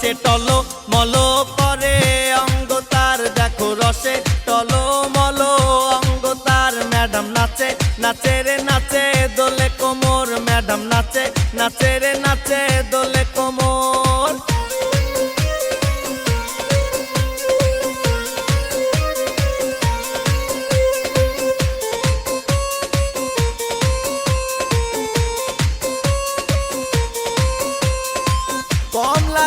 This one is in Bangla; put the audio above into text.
রসে টলো মলো করে অঙ্গ তার দেখো রসে টলো মলো অঙ্গ তার। ম্যাডাম নাচে নাচে রে নাচে, দোলে কোমর। ম্যাডাম নাচে নাচে রে নাচে, দোলে কোমর। কমলা